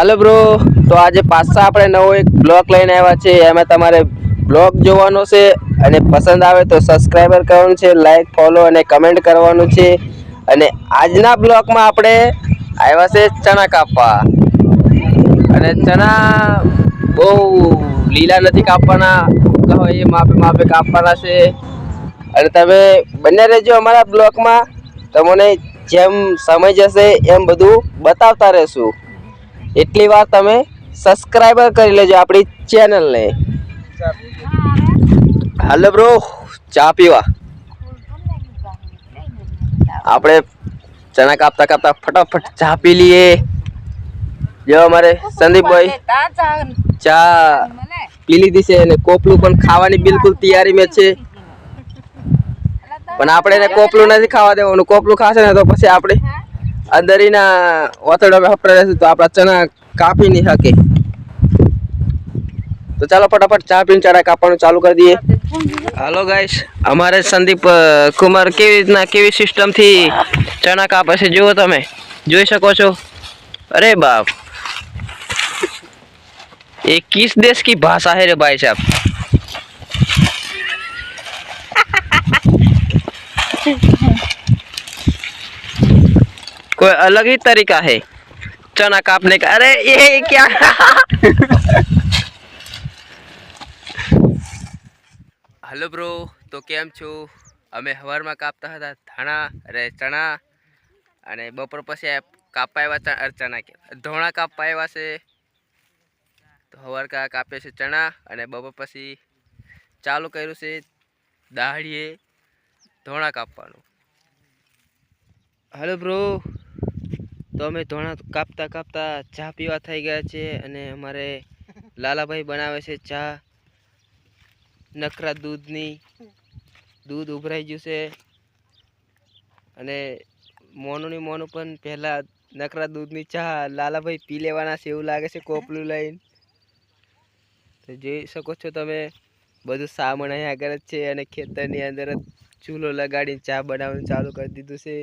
હાલો bro તો આજે પાછા આપણે નવો એક બ્લોગ લઈને આવ્યા છે એમાં તમારે બ્લોગ જોવાનો છે અને પસંદ આવે તો સબસ્ક્રાઈબર કરવાનું છે લાઈક ફોલો અને કમેન્ટ કરવાનું છે. અને આજના બ્લોગમાં આપણે આવ્યા છે ચણા કાપવા. અને ચણા બહુ લીલા નથી કાપવાના. કહો એ માપે માપે કાપવાના છે. અને તમે બંને રહેજો અમારા બ્લોગમાં તમને જેમ સમય જશે એમ બધું બતાવતા રહેશું. એટલી વાર તમે સબસ્ક્રાઈબર કરી લેજો આપણી ચેનલને હાલો બ્રો ચા પીવા. આપણે ચણા કાપતા કાપતા ફટાફટ ચા પી લઈએ. જો અમારે સંદીપભાઈ ચા પી લીધી છે અને કોપલું પણ ખાવાની બિલકુલ તૈયારી મેં છે. પણ આપણે એને કોપલું નથી ખાવા દેવાનું. કોપલું ખાશે ને તો પછી આપણે આ દરીના વાતડા વપરાય તો આપણા ચણા કાપી નહીં શકે. તો ચાલો ફટાફટ ચા પીને ચણા કાપવાનું ચાલુ કરી દઈએ. હાલો ગાઈશ અમારે સંદીપ કુમાર કેવી રીતના, કેવી સિસ્ટમથી ચણા કાપે છે જુઓ તમે. જોઈ શકો છો? અરે બાપ. એ કિસ દેશ કી ભાષા હે રે ભાઈ સાહેબ? कोई अलग ही तरीका है चना काटने का अरे ये क्या હલો બ્રો તો કેમ છો અમે સવારમાં કાપતા હતા ધાણા અરે ચણા અને બપોર પછી આ કાપવા આવ્યા ચા- અરે ચણા કે ધોણા કાપવા આવ્યા છે તો સવાર કા કાપે છે ચણા અને બપોર પછી ચાલુ કર્યું છે દાળીએ ધોણા કાપવાનું હલો બ્રો તો અમે ધોણા કાપતા કાપતા ચા પીવા થઈ ગયા છે અને અમારે લાલાભાઈ બનાવે છે ચા. નખરા દૂધની. દૂધ ઉભરાઈ ગયું છે. અને મોનું ની મોનું પણ પહેલાં નકરા દૂધની ચા લાલાભાઈ પી લેવાના છે એવું લાગે છે કોપલું લઈને. તો જોઈ શકો છો તમે, બધું સામાન અહીંયા આગળ જ છે અને ખેતરની અંદર જ ચૂલો લગાડીને ચા બનાવવાનું ચાલુ કરી દીધું છે.